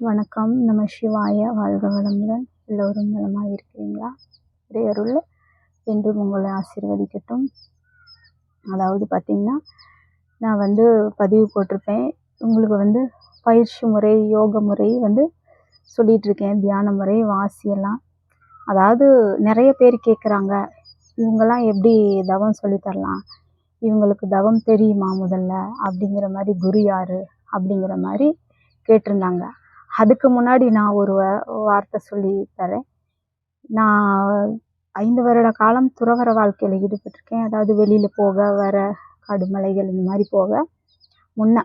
வணக்கம். நம்ம சிவாய வாழ்க வளமுடன் எல்லோரும் நலமாக இருக்கிறீங்களா இறையருள் என்றும் உங்களை ஆசீர்வதிக்கட்டும். அதாவது பார்த்திங்கன்னா நான் வந்து பதிவு போட்டிருப்பேன். உங்களுக்கு வந்து பயிற்சி முறை யோக முறை வந்து சொல்லிகிட்ருக்கேன் தியான முறை வாசியெல்லாம் அதாவது நிறைய பேர் கேட்குறாங்க இவங்கெல்லாம் எப்படி தவம் சொல்லித் தரலாம்? இவங்களுக்கு தவம் தெரியுமா முதல்ல? அப்படிங்கிற மாதிரி குரு யார்? அப்படிங்கிற மாதிரி கேட்டிருந்தாங்க. அதுக்கு முன்னாடி நான் ஒரு வார்த்தை சொல்லி தரேன். நான் ஐந்து வருட காலம் துறவர வாழ்க்கையில் ஈடுபட்டிருக்கேன். அதாவது வெளியில் போக வர கடுமலைகள் இந்த மாதிரி போக முன்ன.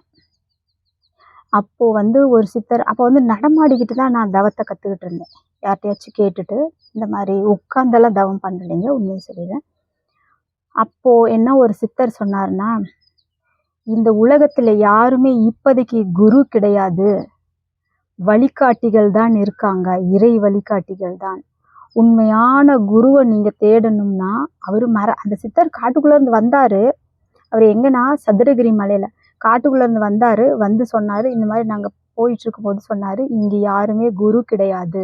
அப்போது வந்து ஒரு சித்தர் அப்போ வந்து நடமாடிக்கிட்டு தான் நான் தவத்தை கற்றுக்கிட்டு இருந்தேன். யார்கிட்டயாச்சும் கேட்டுட்டு இந்த மாதிரி உட்காந்தெல்லாம் தவம் பண்ணலைங்க உண்மையை சொல்லிடுறேன். அப்போது என்ன ஒரு சித்தர் சொன்னார்னா இந்த உலகத்தில் யாருமே இப்போதைக்கு குரு கிடையாது. வழிகாட்டிகள் தான் இருக்காங்க. இறை வழிகாட்டிகள் தான் உண்மையான குருவை நீங்கள் தேடணும்னா அவர் மர அந்த சித்தர் காட்டுக்குள்ளேருந்து வந்தார். அவர் எங்கன்னா சதுரகிரி மலையில். காட்டுக்குள்ளேருந்து வந்தார் வந்து சொன்னார் இந்த மாதிரி நாங்கள் போயிட்டுருக்கும் போது சொன்னார் இங்கே யாருமே குரு கிடையாது.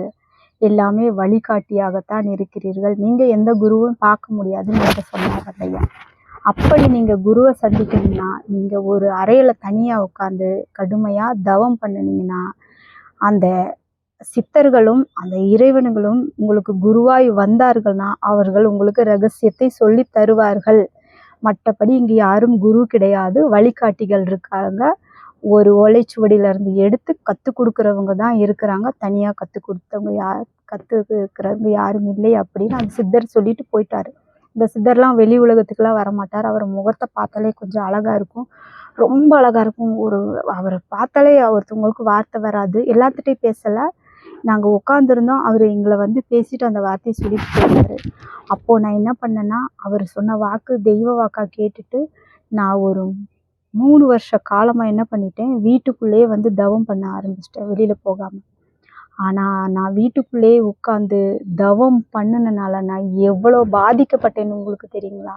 எல்லாமே வழிகாட்டியாகத்தான் இருக்கிறீர்கள். நீங்கள் எந்த குருவும் பார்க்க முடியாதுன்னு என்கிட்ட சொன்னார் அந்த ஐயா அப்படி நீங்கள் குருவை சந்திக்கணும்னா நீங்கள் ஒரு அறையில் தனியாக உட்காந்து கடுமையாக தவம் பண்ணினீங்கன்னா அந்த சித்தர்களும் அந்த இறைவனுங்களும் உங்களுக்கு குருவாய் வந்தார்கள்னா அவர்கள் உங்களுக்கு ரகசியத்தை சொல்லி தருவார்கள். மற்றபடி இங்கே யாரும் குரு கிடையாது. வழிகாட்டிகள் இருக்காங்க. ஒரு ஓலைச்சுவடியிலேருந்து எடுத்து கற்றுக் கொடுக்குறவங்க தான் இருக்கிறாங்க. தனியாக கற்றுக் கொடுத்தவங்க யார் கற்றுக்கிறவங்க யாரும் இல்லை அப்படின்னு அந்த சித்தர் சொல்லிட்டு போயிட்டாரு. இந்த சித்தர்லாம் வெளி உலகத்துக்குலாம் வரமாட்டார். அவர் முகத்தை பார்த்தாலே கொஞ்சம் அழகாக இருக்கும். ரொம்ப அழகாக இருக்கும். ஒரு அவரை பார்த்தாலே ஒருத்தவங்களுக்கு வார்த்தை வராது. எல்லாத்துட்டையும் பேசலை. நாங்கள் உட்காந்துருந்தோம் அவர் எங்களை வந்து பேசிட்டு அந்த வார்த்தையை சொல்லிட்டு போயிருந்தார் அப்போது நான் என்ன பண்ணேன்னா அவர் சொன்ன வாக்கு தெய்வ வாக்கா கேட்டுட்டு நான் ஒரு மூணு வருஷ காலமாக என்ன பண்ணிட்டேன்? வீட்டுக்குள்ளேயே வந்து தவம் பண்ண ஆரம்பிச்சிட்டேன். வெளியில் போகாமல் ஆனால் நான் வீட்டுக்குள்ளேயே உட்காந்து தவம் பண்ணினனால நான் எவ்வளோ பாதிக்கப்பட்டேன்னு உங்களுக்கு தெரியுங்களா?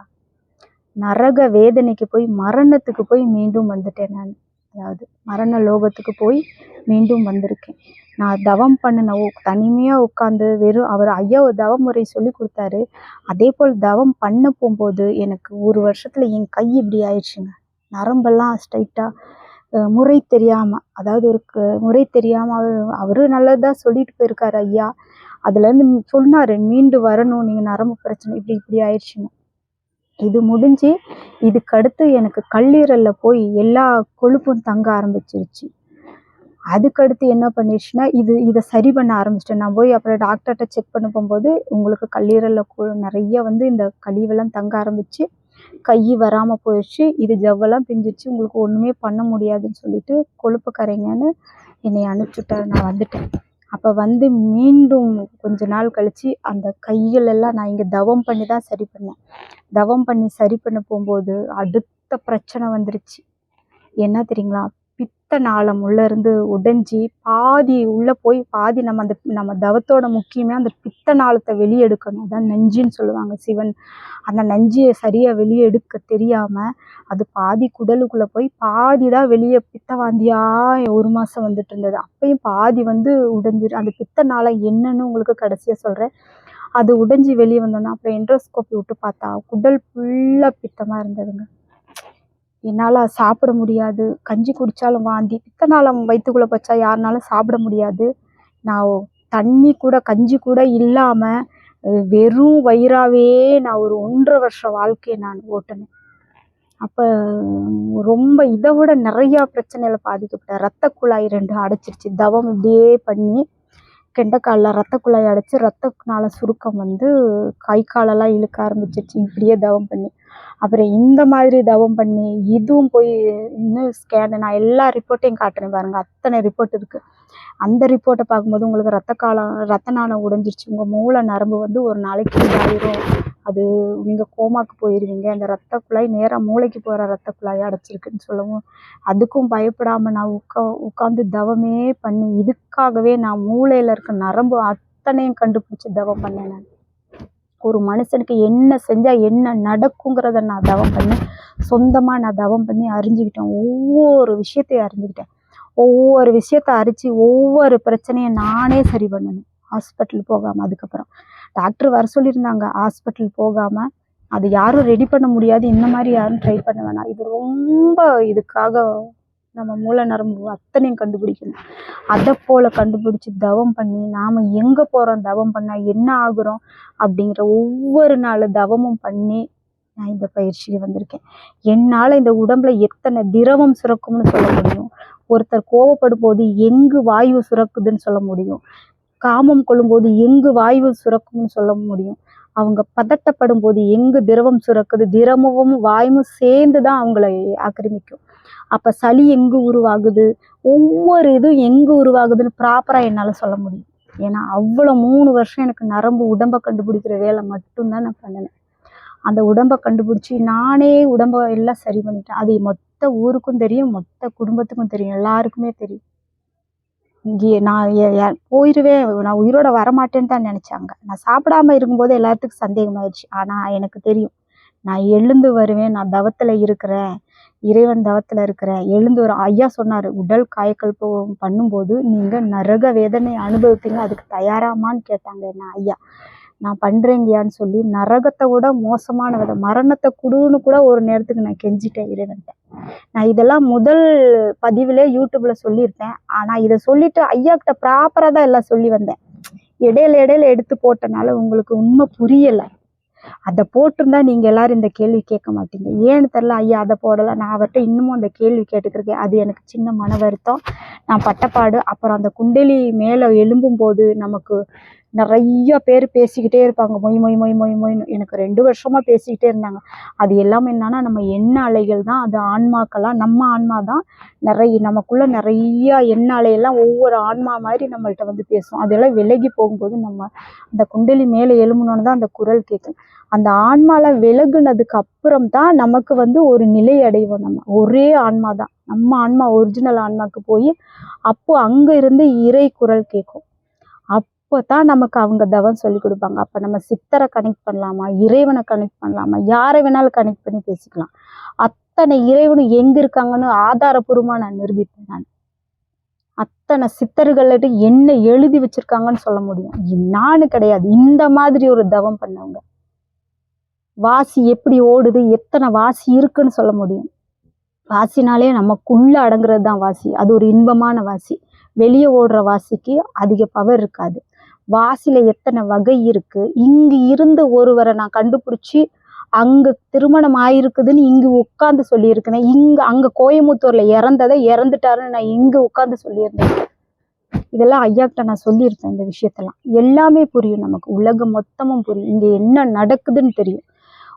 நரக வேதனைக்கு போய் மரணத்துக்கு போய் மீண்டும் வந்துட்டேன் நான். அதாவது மரண லோகத்துக்கு போய் மீண்டும் வந்திருக்கேன். நான் தவம் பண்ணின தனிமையாக உட்காந்து வெறும் அவர் ஐயா தவம் தவ முறை சொல்லி கொடுத்தாரு. அதே போல் தவம் பண்ண போகும்போது எனக்கு ஒரு வருஷத்தில் என் கை இப்படி ஆயிடுச்சுங்க. நரம்பெல்லாம் ஸ்ட்ரைட்டாக முறை தெரியாமல் அதாவது ஒரு க- முறை தெரியாமல் அவர் அவரு நல்லதாக சொல்லிட்டு போயிருக்காரு ஐயா. அதுலேருந்து சொன்னார் மீண்டு வரணும் நீங்கள் நரம்பு பிரச்சனை இப்படி இப்படி ஆயிடுச்சுன்னு. இது முடிஞ்சு இதுக்கடுத்து எனக்கு கல்லீரலில் போய் எல்லா கொழுப்பும் தங்க ஆரம்பிச்சிருச்சு. அதுக்கடுத்து என்ன பண்ணிடுச்சுன்னா இது இதை சரி பண்ண ஆரம்பிச்சிட்டேன். நான் போய் அப்புறம் டாக்டர்கிட்ட செக் பண்ண போகும்போது உங்களுக்கு கல்லீரலில் கொ நிறைய வந்து இந்த கழிவெல்லாம் தங்க ஆரம்பிச்சு கை வராமல் போயிடுச்சு. இது ஜவ்வெல்லாம் பிஞ்சிருச்சு. உங்களுக்கு ஒன்றுமே பண்ண முடியாதுன்னு சொல்லிட்டு கொழுப்பு கரைங்கன்னு என்னை அனுப்பிச்சுட்டாரு. நான் வந்துட்டேன். அப்போ வந்து மீண்டும் கொஞ்ச நாள் கழிச்சு அந்த கைகளெல்லாம் நான் இங்கே தவம் பண்ணி தான் சரி பண்ணேன். தவம் பண்ணி சரி பண்ண போகும்போது அடுத்த பிரச்சனை வந்துருச்சு. என்ன தெரியுங்களா? பித்த நாளம் உள்ளேருந்து உடைஞ்சி பாதி உள்ளே போய் பாதி நம்ம அந்த நம்ம தவத்தோட முக்கியமே அந்த பித்த நாளத்தை வெளியே எடுக்கணும் அதான் நஞ்சுன்னு சொல்லுவாங்க சிவன். அந்த நஞ்சியை சரியாக வெளியே எடுக்க தெரியாமல் அது பாதி குடலுக்குள்ளே போய் பாதி தான் வெளியே பித்தவாந்தியாக ஒரு மாதம் வந்துட்டு இருந்தது. அப்பயும் பாதி வந்து உடைஞ்சிரு அந்த பித்த நாளம் என்னன்னு உங்களுக்கு கடைசியாக சொல்கிறேன் அது உடைஞ்சி வெளியே வந்தோன்னா அப்புறம் என்ட்ரோஸ்கோப்பி விட்டு பார்த்தா குடல் ஃபுல்லாக பித்தமாக இருந்ததுங்க. என்னால் சாப்பிட முடியாது. கஞ்சி குடித்தாலும் வாந்தி. பித்தநாளம் வயிற்றுக்குள்ளே பச்சா? யாருனாலும் சாப்பிட முடியாது. நான் தண்ணி கூட கஞ்சி கூட இல்லாமல் வெறும் வயிறாவே நான் ஒரு ஒன்றரை வருஷ வாழ்க்கையை நான் ஓட்டினேன். அப்போ ரொம்ப இதை விட நிறையா பிரச்சனையில் பாதிக்கப்பட்டேன். ரத்த குழாய் ரெண்டு அடைச்சிருச்சு. தவம் இப்படியே பண்ணி கெண்டைக்காலில் ரத்த குழாய் அடைச்சி ரத்தனால சுருக்கம் வந்து கை காலெல்லாம் இழுக்க ஆரம்பிச்சிருச்சு. இப்படியே தவம் பண்ணி. அப்புறம் இந்த மாதிரி தவம் பண்ணி இதுவும் போய் இன்னும் ஸ்கேனு நான் எல்லா ரிப்போர்ட்டையும் காட்டுறேன் பாருங்கள் அத்தனை ரிப்போர்ட் இருக்குது அந்த ரிப்போர்ட்டை பார்க்கும்போது உங்களுக்கு ரத்த காலம் ரத்த நாளம் உடைஞ்சிருச்சு. உங்கள் மூளை நரம்பு வந்து ஒரு நாளைக்கு இதாயிரும். அது நீங்கள் கோமாக்கு போயிடுவீங்க அந்த ரத்த குழாய் நேராக மூளைக்கு போகிற ரத்த குழாய் அடைச்சிருக்குன்னு சொல்லவும் அதுக்கும் பயப்படாமல் நான் உட்கா உட்காந்து தவமே பண்ணி இதுக்காகவே நான் மூளையில் இருக்க நரம்பு அத்தனையும் கண்டுபிடிச்சி தவம் பண்ணேன் நான். ஒரு மனுஷனுக்கு என்ன செஞ்சால் என்ன நடக்குங்கிறத நான் தவம் பண்ணேன் சொந்தமாக நான் தவம் பண்ணி அறிஞ்சுக்கிட்டேன். ஒவ்வொரு விஷயத்தையும் அறிஞ்சுக்கிட்டேன். ஒவ்வொரு விஷயத்த அரிச்சு ஒவ்வொரு பிரச்சனையை நானே சரி பண்ணணும். ஹாஸ்பிட்டல் போகாமல் அதுக்கப்புறம். டாக்டர் வர சொல்லியிருந்தாங்க ஹாஸ்பிட்டல் போகாமல் அது யாரும் ரெடி பண்ண முடியாது. இந்த மாதிரி யாரும் ட்ரை பண்ண வேணாம். இது ரொம்ப இதுக்காக நம்ம மூல நரம்பு அத்தனையும் கண்டுபிடிக்கணும். அதை போல் கண்டுபிடிச்சி தவம் பண்ணி நாம் எங்கே போகிறோம் தவம் பண்ணால் என்ன ஆகுறோம் அப்படிங்கிற ஒவ்வொரு நாள் தவமும் பண்ணி நான் இந்த பயிற்சிக்கு வந்திருக்கேன். என்னால் இந்த உடம்புல எத்தனை திரவம் சுரக்கும்னு சொல்ல முடியும்? ஒருத்தர் கோவப்படும் போது எங்கு வாயு சுரக்குதுன்னு சொல்ல முடியும்? காமம் கொள்ளும்போது எங்கு வாயு சுரக்கும்னு சொல்ல முடியும்? அவங்க பதட்டப்படும் போது எங்கு திரவம் சுரக்குது? திரவமும் வாயுவும் சேர்ந்து தான் அவங்கள ஆக்கிரமிக்கும். அப்போ சளி எங்கே உருவாகுது? ஒவ்வொரு இதுவும் எங்கே உருவாகுதுன்னு ப்ராப்பராக என்னால் சொல்ல முடியும். ஏன்னா அவ்வளோ மூணு வருஷம் எனக்கு நரம்பு உடம்பை கண்டுபிடிக்கிற வேலை மட்டும்தான் நான் பண்ணினேன் அந்த உடம்பை கண்டுபிடிச்சி நானே உடம்பை எல்லாம் சரி பண்ணிட்டேன். அது மொத்த ஊருக்கும் தெரியும் மொத்த குடும்பத்துக்கும் தெரியும் எல்லாருக்குமே தெரியும். இங்கே நான் போயிடுவேன் போயிருவேன் நான் உயிரோட வரமாட்டேன்னு தான் நினச்சாங்க. நான் சாப்பிடாம இருக்கும்போது எல்லாத்துக்கும் சந்தேகமாயிடுச்சு ஆனால் எனக்கு தெரியும். நான் எழுந்து வருவேன் நான் தவத்தில் இருக்கிறேன். இறைவன் தவத்தில் இருக்கிறேன் எழுந்து ஒரு ஐயா சொன்னார் உடல் காயக்கல்பம் பண்ணும்போது நீங்கள் நரக வேதனை அனுபவிப்பீங்க. அதுக்கு தயாராமான்னு கேட்டாங்க என்ன ஐயா. நான் பண்ணுறேங்கயான்னு சொல்லி நரகத்தை விட மோசமான வித மரணத்தை குடுன்னு கூட ஒரு நேரத்துக்கு நான் கெஞ்சிட்டேன் இறைவன்ட்ட. நான் இதெல்லாம் முதல் பதிவிலே யூடியூப்ல சொல்லியிருப்பேன். ஆனால் இதை சொல்லிட்டு ஐயா கிட்ட ப்ராப்பராக தான் எல்லாம் சொல்லி வந்தேன். இடையில இடையில எடுத்து போட்டனால உங்களுக்கு உண்மை புரியலை. அதை போட்டிருந்தா நீங்கள் எல்லோரும் இந்த கேள்வி கேட்க மாட்டீங்க. ஏன்னு தெரில ஐயா அதை போடலை. நான் அவர்கிட்ட இன்னமும் அந்த கேள்வி கேட்டுக்கிருக்கேன் அது எனக்கு சின்ன மன வருத்தம். நான் பட்டப்பாடு. அப்புறம் அந்த குண்டலி மேலே எழும்பும் போது நமக்கு நிறைய பேர் பேசிக்கிட்டே இருப்பாங்க. மொய் மொய் மொய் மொய் மொய்னு. எனக்கு ரெண்டு வருஷமா பேசிக்கிட்டே இருந்தாங்க. அது எல்லாமே என்னன்னா நம்ம எண்ண அலைகள் தான். அது ஆன்மாக்கெல்லாம் நம்ம ஆன்மா தான். நிறைய நமக்குள்ள நிறைய எண்ண அலையெல்லாம் ஒவ்வொரு ஆன்மா மாதிரி நம்மள்கிட்ட வந்து பேசும். அதெல்லாம் விலகி போகும்போது நம்ம அந்த குண்டலி மேலே எழும்பணுன்னு தான் அந்த குரல் கேட்கும். அந்த ஆன்மால விலகுனதுக்கு அப்புறம் தான் நமக்கு வந்து ஒரு நிலை அடைவோம் நம்ம. ஒரே ஆன்மா தான். நம்ம ஆன்மா ஒரிஜினல் ஆன்மாக்கு போய் அப்போ அங்க இருந்து இறை குரல் கேட்கும். அப் அப்போ தான் நமக்கு அவங்க தவம் சொல்லி கொடுப்பாங்க. அப்போ நம்ம சித்தரை கனெக்ட் பண்ணலாமா? இறைவனை கனெக்ட் பண்ணலாமா? யாரை வேணாலும் கனெக்ட் பண்ணி பேசிக்கலாம். அத்தனை இறைவனும் எங்க இருக்காங்கன்னு ஆதாரபூர்வமாக நான் நிரூபிப்பேன் நான். அத்தனை சித்தர்கள்ட்டு என்ன எழுதி வச்சிருக்காங்கன்னு சொல்ல முடியும். நானு கிடையாது. இந்த மாதிரி ஒரு தவம் பண்ணவங்க. வாசி எப்படி ஓடுது? எத்தனை வாசி இருக்குன்னு சொல்ல முடியும். வாசினாலே நமக்குள்ள அடங்குறது தான் வாசி. அது ஒரு இன்பமான வாசி. வெளியே ஓடுற வாசிக்கு அதிக பவர் இருக்காது. வாசில எத்தனை வகை இருக்கு? இங்கு இருந்து ஒருவரை நான் கண்டுபிடிச்சி அங்க திருமணம் ஆயிருக்குதுன்னு இங்கு உட்காந்து சொல்லியிருக்கேன் இங்க அங்க கோயம்புத்தூர்ல இறந்ததை இறந்துட்டாருன்னு நான் இங்க உட்காந்து சொல்லியிருந்தேன். இதெல்லாம் ஐயாக்கிட்ட நான் சொல்லியிருப்பேன் இந்த விஷயத்தெல்லாம். எல்லாமே புரியும் நமக்கு. உலகம் மொத்தமும் புரியும். இங்க என்ன நடக்குதுன்னு தெரியும்.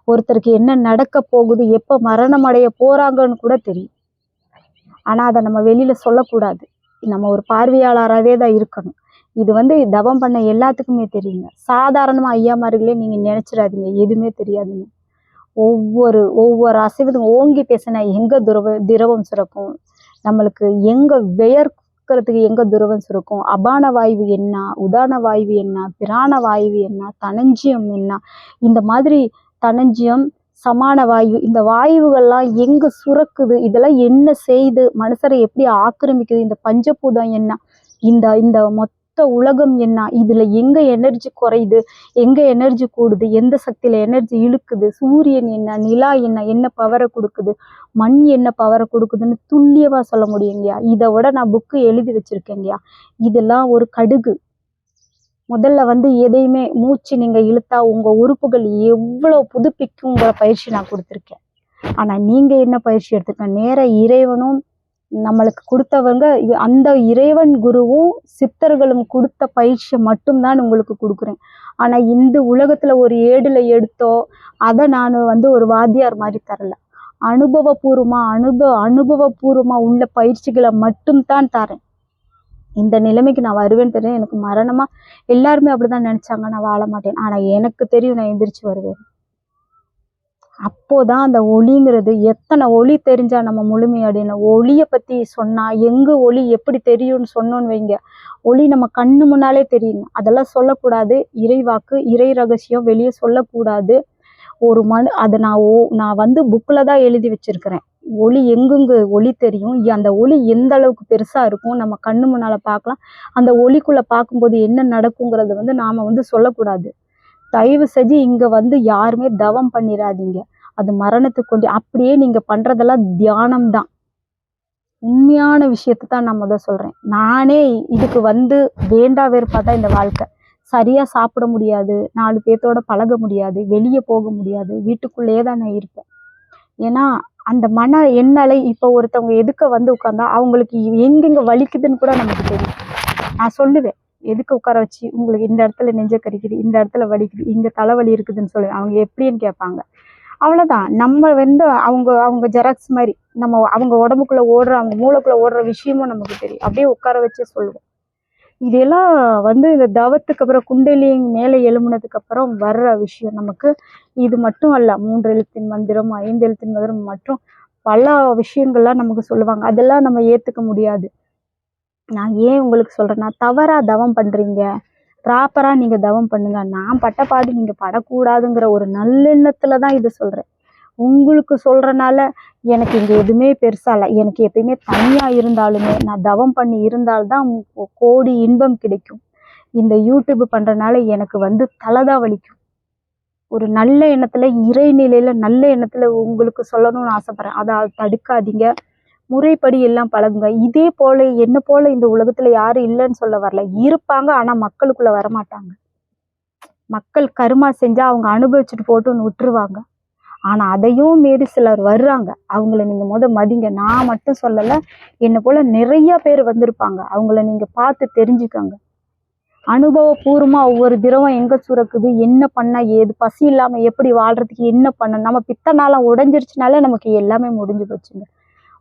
ஒருத்தருக்கு என்ன நடக்க போகுது எப்ப மரணம் அடைய போறாங்கன்னு கூட தெரியும். ஆனா அதை நம்ம வெளியில சொல்லக்கூடாது. நம்ம ஒரு பார்வையாளராகவே தான் இருக்கணும். இது வந்து தவம் பண்ண எல்லாத்துக்குமே தெரியுங்க. சாதாரணமாக ஐயாமார்களே நீங்கள் நினச்சிடாதீங்க. எதுவுமே தெரியாதுங்க. ஒவ்வொரு ஒவ்வொரு அசைவதும் ஓங்கி பேசினா எங்கே துரவ திரவம் சுரக்கும்? நம்மளுக்கு எங்கே வியர்க்கிறதுக்கு எங்கே துரவம் சுரக்கும்? அபான வாய்வு என்ன? உதான வாய்வு என்ன? பிராண வாய்வு என்ன? தனஞ்சியம் என்ன? இந்த மாதிரி தனஞ்சியம் சமான வாயு இந்த வாயுகள்லாம் எங்க சுரக்குது? இதெல்லாம் என்ன செய்து? மனுஷரை எப்படி ஆக்கிரமிக்குது? இந்த பஞ்சபூதம் என்ன? இந்த இந்த மொத்த உலகம் என்ன? இதுல எங்க எனர்ஜி குறையுது? எங்க எனர்ஜி கூடுது? எந்த சக்தியில எனர்ஜி இழுக்குது? சூரியன் என்ன? நிலா என்ன? என்ன பவரை கொடுக்குது? மண் என்ன பவரை கொடுக்குதுன்னு துல்லியமா சொல்ல முடியுங்கய்யா இதை விட நான் புக்கு எழுதி வச்சிருக்கேங்கய்யா இதெல்லாம் ஒரு கடுகு. முதல்ல வந்து எதையுமே மூச்சு நீங்க இழுத்தா உங்க உறுப்புகள் எவ்வளவு புதுப்பிக்குங்கிற பயிற்சி நான் கொடுத்துருக்கேன். ஆனா நீங்க என்ன பயிற்சி எடுத்துக்க நேர இறைவனும் நம்மளுக்கு கொடுத்தவங்க அந்த இறைவன் குருவும் சித்தர்களும் கொடுத்த பயிற்சியை மட்டும்தான் உங்களுக்கு கொடுக்குறேன். ஆனால் இந்த உலகத்தில் ஒரு ஏடில் எடுத்தோ அதை நான் வந்து ஒரு வாத்தியார் மாதிரி தரல. அனுபவபூர்வமாக அனுபவ அனுபவபூர்வமாக உள்ள பயிற்சிகளை மட்டும்தான் தரேன். இந்த நிலைமைக்கு நான் வருவேன்னு தெரியும் எனக்கு மரணமாக எல்லாருமே அப்படிதான் நினச்சாங்க. நான் வாழ மாட்டேன். ஆனால் எனக்கு தெரியும் நான் எந்திரிச்சு வருவேன். அப்போதான் அந்த ஒளிங்கிறது எத்தனை ஒளி தெரிஞ்சா நம்ம முழுமையடையணும் ஒளியை பற்றி சொன்னால் எங்கே ஒளி எப்படி தெரியும்னு சொன்னோன்னு வைங்க. ஒளி நம்ம கண்ணு முன்னாலே தெரியுங்க அதெல்லாம் சொல்லக்கூடாது. இறைவாக்கு இறை ரகசியம் வெளியே சொல்லக்கூடாது. ஒரு மனு அதை நான் ஓ நான் வந்து புக்கில் தான் எழுதி வச்சுருக்கிறேன். ஒளி எங்கெங்க ஒளி தெரியும்? அந்த ஒளி எந்த அளவுக்கு பெருசாக இருக்கும்? நம்ம கண்ணு முன்னால பார்க்கலாம். அந்த ஒளிக்குள்ளே பார்க்கும்போது என்ன நடக்குங்கிறது வந்து நாம் வந்து சொல்லக்கூடாது. தயவு செஞ்சு இங்கே வந்து யாருமே தவம் பண்ணிடாதீங்க அது மரணத்துக்கு கொண்டு அப்படியே நீங்கள் பண்ணுறதெல்லாம் தியானம் தான் உண்மையான விஷயத்தை தான் நான் முதல் சொல்கிறேன் நானே இதுக்கு வந்து வேண்டா வெறுப்பா தான் இந்த வாழ்க்கை. சரியாக சாப்பிட முடியாது நாலு பேர்த்தோட பழக முடியாது வெளியே போக முடியாது வீட்டுக்குள்ளேயே தான் நான் இருப்பேன். ஏன்னா அந்த மன எண்ணலை இப்போ ஒருத்தவங்க எதுக்க வந்து உட்காந்தா அவங்களுக்கு எங்கெங்க வலிக்குதுன்னு கூட நமக்கு தெரியும். நான் சொல்லுவேன் எதுக்கு உட்கார வச்சு உங்களுக்கு இந்த இடத்துல நெஞ்ச கறிக்குது இந்த இடத்துல வலிக்குது இங்கே தலைவலி இருக்குதுன்னு சொல்லி. அவங்க எப்படின்னு கேட்பாங்க. அவ்வளோதான் நம்ம வந்து அவங்க அவங்க ஜெராக்ஸ் மாதிரி நம்ம அவங்க உடம்புக்குள்ள ஓடுற அவங்க மூளைக்குள்ள ஓடுற விஷயமும் நமக்கு தெரியும். அப்படியே உட்கார வச்சே சொல்லுவோம். இதெல்லாம் வந்து இந்த தவத்துக்கு அப்புறம் குண்டலி மேலே எழும்புனதுக்கு அப்புறம் வர்ற விஷயம் நமக்கு. இது மட்டும் அல்ல மூன்று எழுத்தின் மந்திரம் ஐந்து எழுத்தின் மந்திரம் மற்றும் பல விஷயங்கள்லாம் நமக்கு சொல்லுவாங்க. அதெல்லாம் நம்ம ஏற்றுக்க முடியாது. நான் ஏன் உங்களுக்கு சொல்கிறேன்னா தவறாக தவம் பண்ணுறீங்க ப்ராப்பராக நீங்கள் தவம் பண்ணுங்க. நான் பட்ட பாடு நீங்கள் படக்கூடாதுங்கிற ஒரு நல்லெண்ணத்தில் தான் இது சொல்கிறேன் உங்களுக்கு சொல்கிறனால எனக்கு இங்கே எதுவுமே பெருசாக இல்லை. எனக்கு எப்பயுமே தனியாக இருந்தாலுமே நான் தவம் பண்ணி இருந்தால்தான் கோடி இன்பம் கிடைக்கும். இந்த யூடியூப் பண்ணுறனால எனக்கு வந்து தலைதான் வலிக்கும். ஒரு நல்ல எண்ணத்தில் இறைநிலையில் நல்ல எண்ணத்தில் உங்களுக்கு சொல்லணும்னு ஆசைப்பட்றேன். அதை தடுக்காதீங்க. முறைப்படி எல்லாம் பழகுங்க. இதே போல என்ன போல இந்த உலகத்துல யாரும் இல்லைன்னு சொல்ல வரல. இருப்பாங்க ஆனா மக்களுக்குள்ள வரமாட்டாங்க. மக்கள் கருமா செஞ்சா அவங்க அனுபவிச்சுட்டு போட்டுன்னு விட்டுருவாங்க. ஆனா அதையும் மீறி சிலர் வர்றாங்க. அவங்கள நீங்க முத மதிங்க. நான் மட்டும் சொல்லல என்னை போல நிறைய பேர் வந்திருப்பாங்க. அவங்கள நீங்க பார்த்து தெரிஞ்சுக்கோங்க. அனுபவபூர்வமா ஒவ்வொரு திரவம் எங்க சுரக்குது என்ன பண்ணா ஏது பசி இல்லாம எப்படி வாழ்றதுக்கு என்ன பண்ண நம்ம பித்தனால உடைஞ்சிருச்சுனாலே நமக்கு எல்லாமே முடிஞ்சு போச்சுங்க.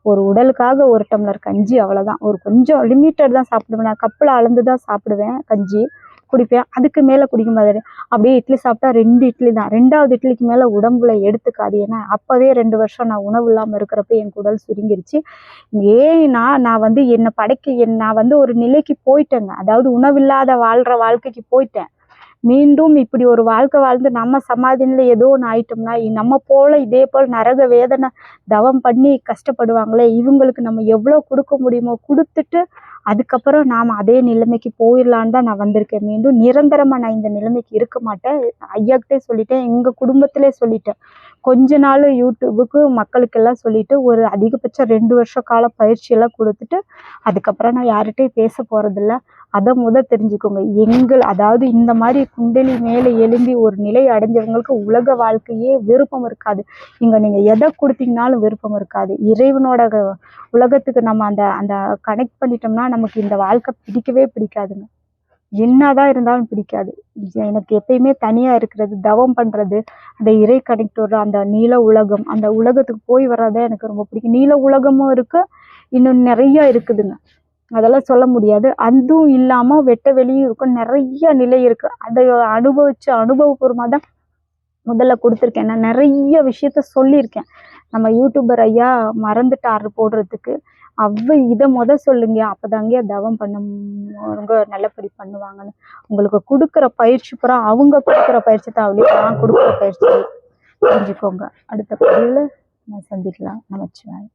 ஒரு உடலுக்காக ஒரு டம்ளர் கஞ்சி அவ்வளோதான் ஒரு கொஞ்சம் லிமிட்டட் தான் சாப்பிடுவேன். நான் கப்பில் அளந்து தான் சாப்பிடுவேன் கஞ்சி குடிப்பேன். அதுக்கு மேலே குடிக்க மாதிரி அப்படியே இட்லி சாப்பிட்டா ரெண்டு இட்லி தான். ரெண்டாவது இட்லிக்கு மேலே உடம்புல எடுத்துக்காது. ஏன்னா அப்போவே ரெண்டு வருஷம் நான் உணவு இல்லாமல் இருக்கிறப்ப என் உடல் சுருங்கிருச்சு. ஏன்னா நான் வந்து என்னை படைக்க என் நான் வந்து ஒரு நிலைக்கு போயிட்டேங்க. அதாவது உணவில்லாத வாழ்கிற வாழ்க்கைக்கு போயிட்டேன். மீண்டும் இப்படி ஒரு வாழ்க்கை வாழ்ந்து நம்ம சமாதினில் ஏதோ ஒன்று ஆயிட்டோம்னா நம்ம போல இதே போல் நரக வேதனை தவம் பண்ணி கஷ்டப்படுவாங்களே இவங்களுக்கு நம்ம எவ்வளோ கொடுக்க முடியுமோ கொடுத்துட்டு அதுக்கப்புறம் நாம் அதே நிலைமைக்கு போயிடலான்னு தான் நான் வந்திருக்கேன். மீண்டும் நிரந்தரமாக நான் இந்த நிலைமைக்கு இருக்க மாட்டேன். ஐயாக்கிட்டே சொல்லிட்டேன் எங்கள் குடும்பத்திலே சொல்லிட்டேன். கொஞ்ச நாள் யூடியூபுக்கு மக்களுக்கெல்லாம் சொல்லிட்டு ஒரு அதிகபட்சம் ரெண்டு வருஷ கால பயிற்சியெல்லாம் கொடுத்துட்டு அதுக்கப்புறம் நான் யார்கிட்டையும் பேச போகிறதில்ல அதை முத தெரிஞ்சுக்கோங்க. எங்கள் அதாவது இந்த மாதிரி குண்டலி மேலே எழும்பி ஒரு நிலை அடைஞ்சவங்களுக்கு உலக வாழ்க்கையே விருப்பம் இருக்காது. இங்கே நீங்கள் எதை கொடுத்தீங்கனாலும் விருப்பம் இருக்காது. இறைவனோட உலகத்துக்கு நம்ம அந்த அந்த கனெக்ட் பண்ணிட்டோம்னா நமக்கு இந்த வாழ்க்கை பிடிக்கவே பிடிக்காதுங்க. என்னதான் இருந்தாலும் பிடிக்காது. எனக்கு எப்பயுமே தனியாக இருக்கிறது தவம் பண்ணுறது அந்த இறை கனெக்டோட அந்த நீல உலகம் அந்த உலகத்துக்கு போய் வர்றதே எனக்கு ரொம்ப பிடிக்கும். நீல உலகமும் இருக்கு இன்னும் நிறைய இருக்குதுங்க. அதெல்லாம் சொல்ல முடியாது. அதுவும் இல்லாமல் வெட்ட வெளியும் இருக்கும் நிறைய நிலை இருக்கு. அதை அனுபவிச்சு அனுபவபூர்வமாக தான் முதல்ல கொடுத்துருக்கேன். நான் நிறைய விஷயத்த சொல்லியிருக்கேன். நம்ம யூடியூபர் ஐயா மறந்துட்டார் போடுறதுக்கு. அவ இதை முத சொல்லுங்க அப்பதாங்க தவம் பண்ண அவங்க நல்லபடி பண்ணுவாங்கன்னு. உங்களுக்கு கொடுக்குற பயிற்சி பூரா அவங்க கொடுக்குற பயிற்சி தான் அவளே நான் கொடுக்குற பயிற்சி. புரிஞ்சுக்கோங்க. அடுத்த பதிவில் நான் சந்திக்கலாம். நமச்சிவாய்